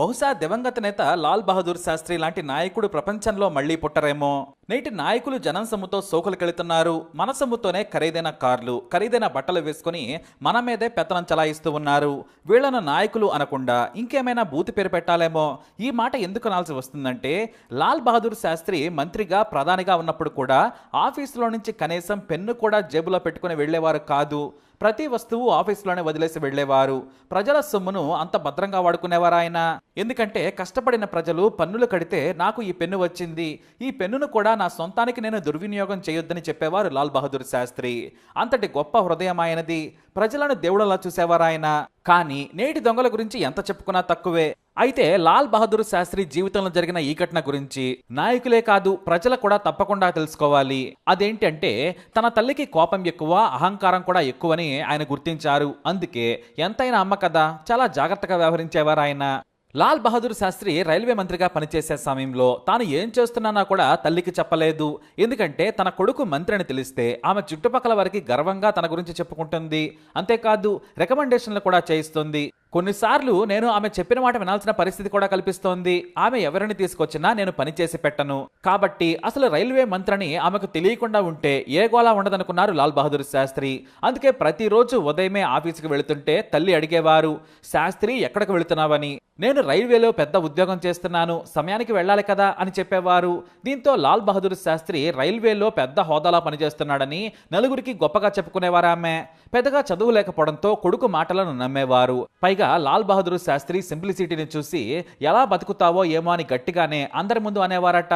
బహుశా దివంగత నేత లాల్ బహదూర్ శాస్త్రి లాంటి నాయకుడు ప్రపంచంలో మళ్ళీ పుట్టరేమో? నేటి నాయకులు జనం సొమ్ముతో సోకులకెళ్తున్నారు. మన సొమ్ముతోనే ఖరీదైన కార్లు ఖరీదైన బట్టలు వేసుకుని మన మీదే పెత్తనం చలాయిస్తూ ఉన్నారు. వీళ్ళను నాయకులు అనకుండా ఇంకేమైనా బూతి పేరు పెట్టాలేమో? ఈ మాట ఎందుకు అనాల్సి వస్తుందంటే లాల్ బహదూర్ శాస్త్రి మంత్రిగా ప్రధానిగా ఉన్నప్పుడు కూడా ఆఫీసులో నుంచి కనీసం పెన్ను కూడా జేబులో పెట్టుకుని వెళ్ళేవారు కాదు. ప్రతి వస్తువు ఆఫీసులోనే వదిలేసి వెళ్ళేవారు ప్రజల సొమ్మును అంత భద్రంగా వాడుకునేవారు ఆయన? ఎందుకంటే కష్టపడిన ప్రజలు పన్నులు కడితే నాకు ఈ పెన్ను వచ్చింది. ఈ పెన్నును కూడా నా సొంతానికి నేను దుర్వినియోగం చేయొద్దని చెప్పేవారు లాల్ బహదూర్ శాస్త్రి. అంతటి గొప్ప హృదయం ఆయనది. ప్రజలను దేవుడలా చూసేవారు ఆయన? కానీ నేటి దొంగల గురించి ఎంత చెప్పుకున్నా తక్కువే. అయితే లాల్ బహదూర్ శాస్త్రి జీవితంలో జరిగిన ఈ ఘటన గురించి నాయకులే కాదు ప్రజలు కూడా తప్పకుండా తెలుసుకోవాలి. అదేంటంటే తన తల్లికి కోపం ఎక్కువ అహంకారం కూడా ఎక్కువని ఆయన గుర్తించారు. అందుకే ఎంతైనా అమ్మ కదా చాలా జాగ్రత్తగా వ్యవహరించేవారు ఆయన. లాల్ బహదూర్ శాస్త్రి రైల్వే మంత్రిగా పనిచేసే సమయంలో తాను ఏం చేస్తున్నానా కూడా తల్లికి చెప్పలేదు. ఎందుకంటే తన కొడుకు మంత్రిని తెలిస్తే ఆమె చుట్టుపక్కల వారికి గర్వంగా తన గురించి చెప్పుకుంటుంది. అంతేకాదు రికమెండేషన్లు కూడా చేయిస్తుంది. కొన్నిసార్లు నేను ఆమె చెప్పిన మాట వినాల్సిన పరిస్థితి కూడా కల్పిస్తోంది. ఆమె ఎవరిని తీసుకొచ్చినా నేను పనిచేసి పెట్టను. కాబట్టి అసలు రైల్వే మంత్రిని ఆమెకు తెలియకుండా ఉంటే ఏ గోలా ఉండదనుకున్నారు లాల్ బహదూర్ శాస్త్రి. అందుకే ప్రతిరోజు ఉదయమే ఆఫీసుకు వెళుతుంటే తల్లి అడిగేవారు శాస్త్రి ఎక్కడికి వెళుతున్నావని? నేను రైల్వేలో పెద్ద ఉద్యోగం చేస్తున్నాను సమయానికి వెళ్ళాలి కదా అని చెప్పేవారు. దీంతో లాల్ బహదూర్ శాస్త్రి రైల్వేలో పెద్ద హోదాలో పనిచేస్తున్నాడని నలుగురికి గొప్పగా చెప్పుకునేవారు ఆమె. పెద్దగా చదువు లేకపోవడంతో కొడుకు మాటలను నమ్మేవారు. పైగా లాల్ బహదూర్ శాస్త్రి సింప్లిసిటీని చూసి ఎలా బతుకుతావో ఏమో అని గట్టిగానే అందరి ముందు అనేవారట.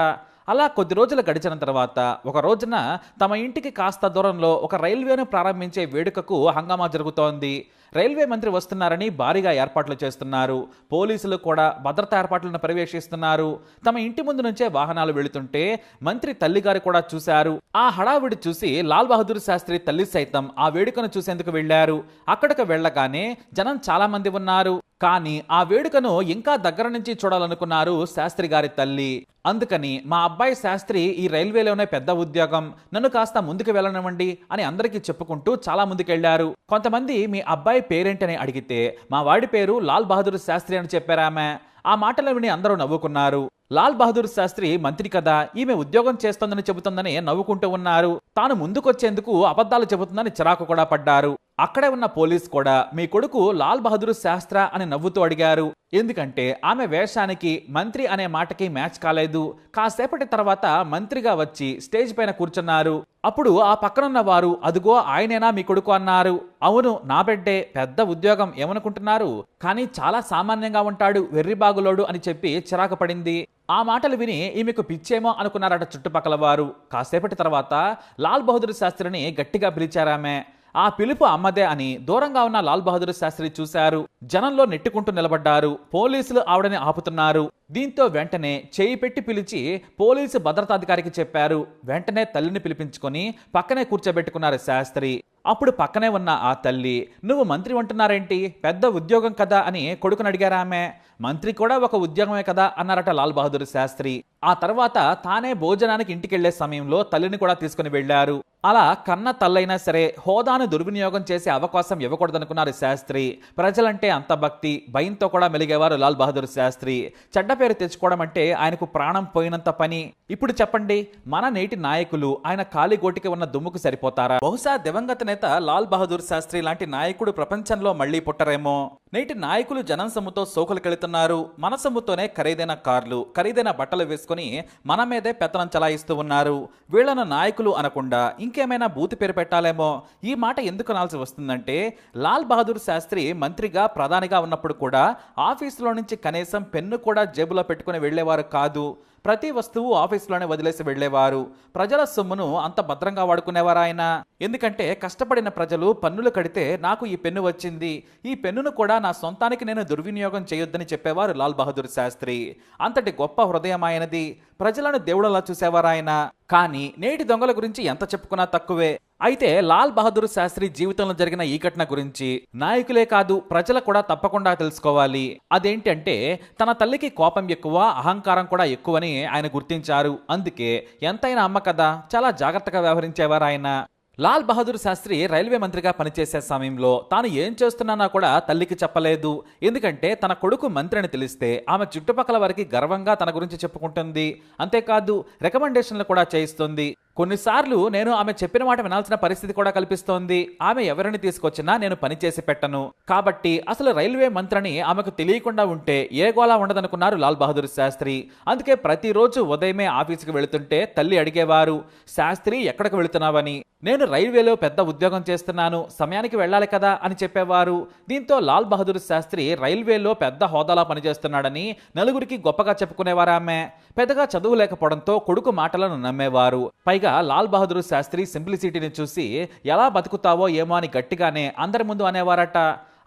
అలా కొద్ది రోజులు గడిచిన తర్వాత ఒక రోజున తమ ఇంటికి కాస్త దూరంలో ఒక రైల్వేను ప్రారంభించే వేడుకకు హంగామా జరుగుతోంది. రైల్వే మంత్రి వస్తున్నారని భారీగా ఏర్పాట్లు చేస్తున్నారు. పోలీసులు కూడా భద్రతా ఏర్పాట్లను పర్యవేక్షిస్తున్నారు. తమ ఇంటి ముందు నుంచే వాహనాలు వెళుతుంటే మంత్రి తల్లిగారు కూడా చూశారు. ఆ హడావిడి చూసి లాల్ బహదూర్ శాస్త్రి తల్లి సైతం ఆ వేడుకను చూసేందుకు వెళ్ళారు అక్కడికి వెళ్ళగానే జనం చాలా మంది ఉన్నారు. కానీ ఆ వేడుకను ఇంకా దగ్గర నుంచి చూడాలనుకున్నారు శాస్త్రి గారి తల్లి. అందుకని మా అబ్బాయి శాస్త్రి ఈ రైల్వేలోనే పెద్ద ఉద్యోగం. నన్ను కాస్త ముందుకు వెళ్ళనివ్వండి అని అందరికీ చెప్పుకుంటూ చాలా ముందుకెళ్ళారు కొంతమంది మీ అబ్బాయి పేరేంటని అడిగితే మా వాడి పేరు లాల్ బహదూర్ శాస్త్రి అని చెప్పారామె ఆ మాటలు విని అందరూ నవ్వుకున్నారు. లాల్ బహదూర్ శాస్త్రి మంత్రి కదా ఈమె ఉద్యోగం చేస్తోందని చెబుతుందని నవ్వుకుంటూ ఉన్నారు. తాను ముందుకొచ్చేందుకు అబద్ధాలు చెబుతుందని చిరాకు కూడా పడ్డారు. అక్కడే ఉన్న పోలీస్ కూడా మీ కొడుకు లాల్ బహదూర్ శాస్త్ర అని నవ్వుతూ అడిగారు. ఎందుకంటే ఆమె వేషానికి మంత్రి అనే మాటకి మ్యాచ్ కాలేదు. కాసేపటి తర్వాత మంత్రిగా వచ్చి స్టేజ్ పైన కూర్చున్నారు. అప్పుడు ఆ పక్కనున్న వారు అదుగో ఆయనేనా మీ కొడుకు? అన్నారు. అవును నా బిడ్డే పెద్ద ఉద్యోగం ఏమనుకుంటున్నారు? కానీ చాలా సామాన్యంగా ఉంటాడు వెర్రిబాగులోడు అని చెప్పి చిరాకు పడింది. ఆ మాటలు విని ఈమెకు పిచ్చేమో అనుకున్నారట చుట్టుపక్కల వారు. కాసేపటి తర్వాత లాల్ బహదూర్ శాస్త్రిని గట్టిగా పిలిచారామె ఆ పిలుపు అమ్మదే అని దూరంగా ఉన్న లాల్ బహదూర్ శాస్త్రి చూశారు. జనంలో నెట్టుకుంటూ నిలబడ్డారు. పోలీసులు ఆవిడని ఆపుతున్నారు. దీంతో వెంటనే చేయి పెట్టి పిలిచి పోలీసు భద్రతాధికారికి చెప్పారు. వెంటనే తల్లిని పిలిపించుకొని పక్కనే కూర్చోబెట్టుకున్నారు శాస్త్రి. అప్పుడు పక్కనే ఉన్న ఆ తల్లి నువ్వు మంత్రి ఉంటున్నారేంటి పెద్ద ఉద్యోగం కదా? అని కొడుకుని అడిగారామె మంత్రి కూడా ఒక ఉద్యోగమే కదా? అన్నారట లాల్ బహదూర్ శాస్త్రి. ఆ తర్వాత తానే భోజనానికి ఇంటికెళ్ళే సమయంలో తల్లిని కూడా తీసుకుని వెళ్ళారు అలా కన్న తల్లైనా సరే హోదాను దుర్వినియోగం చేసే అవకాశం ఇవ్వకూడదనుకున్నారు శాస్త్రి. ప్రజలంటే అంత భక్తి భయంతో కూడా మెలిగేవారు లాల్ బహదూర్ శాస్త్రి. చెడ్డ పేరు తెచ్చుకోవడం అంటే ఆయనకు ప్రాణం పోయినంత పని. ఇప్పుడు చెప్పండి మన నేటి నాయకులు ఆయన కాలిగోటికి ఉన్న దుమ్ముకు సరిపోతారా? బహుశా దివంగత నేత లాల్ బహదూర్ శాస్త్రి లాంటి నాయకుడు ప్రపంచంలో మళ్ళీ పుట్టరేమో. నేటి నాయకులు జనం సొమ్ముతో సోకులకెళ్తున్నారు మన సొమ్ముతోనే ఖరీదైన కార్లు ఖరీదైన బట్టలు వేసుకుని మన మీదే పెత్తనం చలాయిస్తూ ఉన్నారు. వీళ్ళను నాయకులు అనకుండా ఇంకేమైనా బూతి పేరు పెట్టాలేమో? ఈ మాట ఎందుకు అనాల్సి వస్తుందంటే లాల్ బహదూర్ శాస్త్రి మంత్రిగా ప్రధానిగా ఉన్నప్పుడు కూడా ఆఫీసులో నుంచి కనీసం పెన్ను కూడా జేబులో పెట్టుకుని వెళ్ళేవారు కాదు. ప్రతి వస్తువు ఆఫీసులోనే వదిలేసి వెళ్ళేవారు ప్రజల సొమ్మును అంత భద్రంగా వాడుకునేవారు ఆయన? ఎందుకంటే కష్టపడిన ప్రజలు పన్నులు కడితే నాకు ఈ పెన్ను వచ్చింది. ఈ పెన్నును కూడా నా సొంతానికి నేను దుర్వినియోగం చేయొద్దని చెప్పేవారు లాల్ బహదూర్ శాస్త్రి. అంతటి గొప్ప హృదయం ఆయనది. ప్రజలను దేవుడలా చూసేవారు ఆయన? కానీ నేటి దొంగల గురించి ఎంత చెప్పుకున్నా తక్కువే. అయితే లాల్ బహదూర్ శాస్త్రి జీవితంలో జరిగిన ఈ ఘటన గురించి నాయకులే కాదు ప్రజలు కూడా తప్పకుండా తెలుసుకోవాలి. అదేంటంటే తన తల్లికి కోపం ఎక్కువ అహంకారం కూడా ఎక్కువని ఆయన గుర్తించారు. అందుకే ఎంతైనా అమ్మ కదా చాలా జాగ్రత్తగా వ్యవహరించేవారు ఆయన. లాల్ బహదూర్ శాస్త్రి రైల్వే మంత్రిగా పనిచేసే సమయంలో తాను ఏం చేస్తున్నానా కూడా తల్లికి చెప్పలేదు. ఎందుకంటే తన కొడుకు మంత్రి అని తెలిస్తే ఆమె చుట్టుపక్కల వారికి గర్వంగా తన గురించి చెప్పుకుంటుంది. అంతేకాదు రికమెండేషన్లు కూడా చేయిస్తుంది. కొన్నిసార్లు నేను ఆమె చెప్పిన మాట వినాల్సిన పరిస్థితి కూడా కల్పిస్తోంది. ఆమె ఎవరిని తీసుకొచ్చినా నేను పని చేసి పెట్టను. కాబట్టి అసలు రైల్వే మంత్రిని ఆమెకు తెలియకుండా ఉంటే ఏ గోలా ఉండదనుకున్నారు లాల్ బహదూర్ శాస్త్రి. అందుకే ప్రతిరోజు ఉదయమే ఆఫీసుకు వెళుతుంటే తల్లి అడిగేవారు శాస్త్రి ఎక్కడికి వెళుతున్నావని? నేను రైల్వేలో పెద్ద ఉద్యోగం చేస్తున్నాను సమయానికి వెళ్ళాలి కదా అని చెప్పేవారు. దీంతో లాల్ బహదూర్ శాస్త్రి రైల్వేలో పెద్ద హోదాలో పనిచేస్తున్నాడని నలుగురికి గొప్పగా చెప్పుకునేవారు ఆమె. పెద్దగా చదువు లేకపోవడంతో కొడుకు మాటలను నమ్మేవారు. పైగా లాల్ బహదూర్ శాస్త్రి సింప్లిసిటీని చూసి ఎలా బతుకుతావో ఏమో అని గట్టిగానే అందరి ముందు అనేవారట.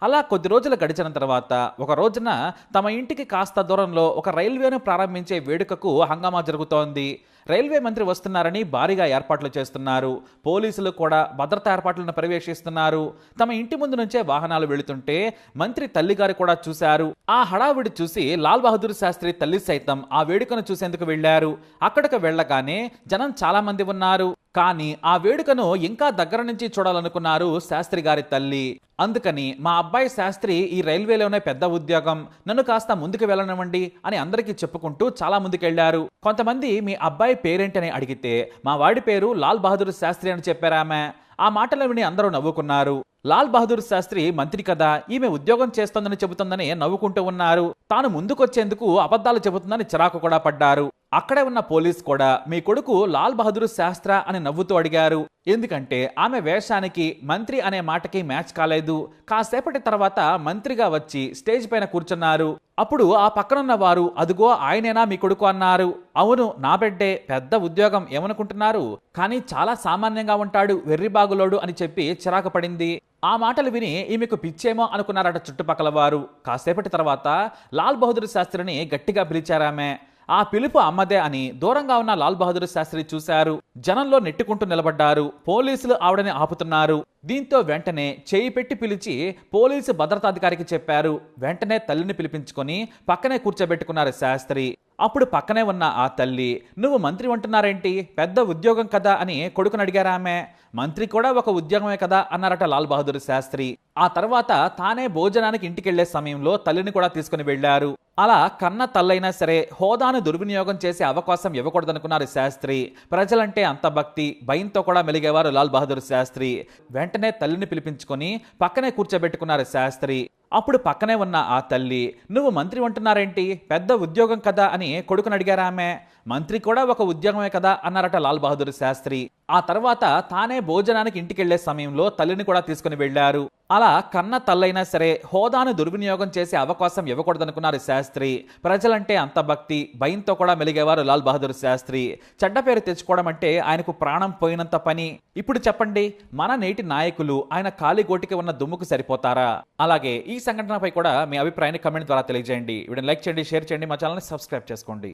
అలా కొద్ది రోజులు గడిచిన తర్వాత ఒక రోజున తమ ఇంటికి కాస్త దూరంలో ఒక రైల్వేను ప్రారంభించే వేడుకకు హంగామా జరుగుతోంది. రైల్వే మంత్రి వస్తున్నారని భారీగా ఏర్పాట్లు చేస్తున్నారు. పోలీసులు కూడా భద్రతా ఏర్పాట్లను పర్యవేక్షిస్తున్నారు. తమ ఇంటి ముందు నుంచే వాహనాలు వెళుతుంటే మంత్రి తల్లిగారు కూడా చూశారు. ఆ హడావిడి చూసి లాల్ బహదూర్ శాస్త్రి తల్లి సైతం ఆ వేడుకను చూసేందుకు వెళ్ళారు అక్కడికి వెళ్ళగానే జనం చాలా మంది ఉన్నారు. కానీ ఆ వేడుకను ఇంకా దగ్గర నుంచి చూడాలనుకున్నారు శాస్త్రి గారి తల్లి. అందుకని మా అబ్బాయి శాస్త్రి ఈ రైల్వేలోనే పెద్ద ఉద్యోగం నన్ను కాస్త ముందుకు వెళ్ళనివ్వండి అని అందరికీ చెప్పుకుంటూ చాలా ముందుకెళ్ళారు కొంతమంది మీ అబ్బాయి పేరేంటని అడిగితే మా వాడి పేరు లాల్ బహదూర్ శాస్త్రి అని చెప్పారామె ఆ మాటలు విని అందరూ నవ్వుకున్నారు. లాల్ బహదూర్ శాస్త్రి మంత్రి కదా ఈమె ఉద్యోగం చేస్తోందని చెబుతుందని నవ్వుకుంటూ ఉన్నారు. తాను ముందుకొచ్చేందుకు అబద్ధాలు చెబుతుందని చిరాకు కూడా పడ్డారు. అక్కడే ఉన్న పోలీస్ కూడా మీ కొడుకు లాల్ బహదూర్ శాస్త్ర అని నవ్వుతూ అడిగారు. ఎందుకంటే ఆమె వేషానికి మంత్రి అనే మాటకి మ్యాచ్ కాలేదు. కాసేపటి తర్వాత మంత్రిగా వచ్చి స్టేజ్ పైన కూర్చున్నారు. అప్పుడు ఆ పక్కనున్న వారు అదుగో ఆయనేనా మీ కొడుకు? అన్నారు. అవును నా బిడ్డే పెద్ద ఉద్యోగం ఏమనుకుంటున్నారు? కానీ చాలా సామాన్యంగా ఉంటాడు వెర్రిబాగులోడు అని చెప్పి చిరాకు పడింది. ఆ మాటలు విని ఈమెకు పిచ్చేమో అనుకున్నారట చుట్టుపక్కల వారు. కాసేపటి తర్వాత లాల్ బహదూర్ శాస్త్రిని గట్టిగా పిలిచారామె ఆ పిలుపు అమ్మదే అని దూరంగా ఉన్న లాల్ బహదూర్ శాస్త్రి చూశారు. జనంలో నెట్టుకుంటూ నిలబడ్డారు. పోలీసులు ఆవిడని ఆపుతున్నారు. దీంతో వెంటనే చేయి పెట్టి పిలిచి పోలీసు భద్రతాధికారికి చెప్పారు. వెంటనే తల్లిని పిలిపించుకొని పక్కనే కూర్చోబెట్టుకున్నారు శాస్త్రి. అప్పుడు పక్కనే ఉన్న ఆ తల్లి నువ్వు మంత్రి ఉంటున్నారేంటి పెద్ద ఉద్యోగం కదా? అని కొడుకుని అడిగారామె మంత్రి కూడా ఒక ఉద్యోగమే కదా? అన్నారట లాల్ బహదూర్ శాస్త్రి. ఆ తర్వాత తానే భోజనానికి ఇంటికెళ్ళే సమయంలో తల్లిని కూడా తీసుకుని వెళ్ళారు అలా కన్న తల్లైనా సరే హోదాను దుర్వినియోగం చేసే అవకాశం ఇవ్వకూడదనుకున్నారు శాస్త్రి. ప్రజలంటే అంత భక్తి భయంతో కూడా మెలిగేవారు లాల్ బహదూర్ శాస్త్రి. వెంటనే తల్లిని పిలిపించుకొని పక్కనే కూర్చోబెట్టుకున్నారు శాస్త్రి. అప్పుడు పక్కనే ఉన్న ఆ తల్లి నువ్వు మంత్రి ఉంటున్నారేంటి పెద్ద ఉద్యోగం కదా అని కొడుకుని అడిగారామె. మంత్రి కూడా ఒక ఉద్యోగమే కదా అన్నారట లాల్ బహదూర్ శాస్త్రి. ఆ తర్వాత తానే భోజనానికి ఇంటికెళ్ళే సమయంలో తల్లిని కూడా తీసుకుని వెళ్ళారు అలా కన్న తల్లైనా సరే హోదాను దుర్వినియోగం చేసే అవకాశం ఇవ్వకూడదనుకున్నారు శాస్త్రి. ప్రజలంటే అంత భక్తి భయంతో కూడా మెలిగేవారు లాల్ బహదూర్ శాస్త్రి. చెడ్డ పేరు తెచ్చుకోవడం అంటే ఆయనకు ప్రాణం పోయినంత పని. ఇప్పుడు చెప్పండి మన నేటి నాయకులు ఆయన కాలిగోటికి ఉన్న దుమ్ముకు సరిపోతారా? అలాగే ఈ సంఘటనపై కూడా మీ అభిప్రాయాన్ని కమెంట్ ద్వారా తెలియజేయండి. వీడిని లైక్ చేయండి షేర్ చేయండి మా ఛానల్ని సబ్స్క్రైబ్ చేసుకోండి.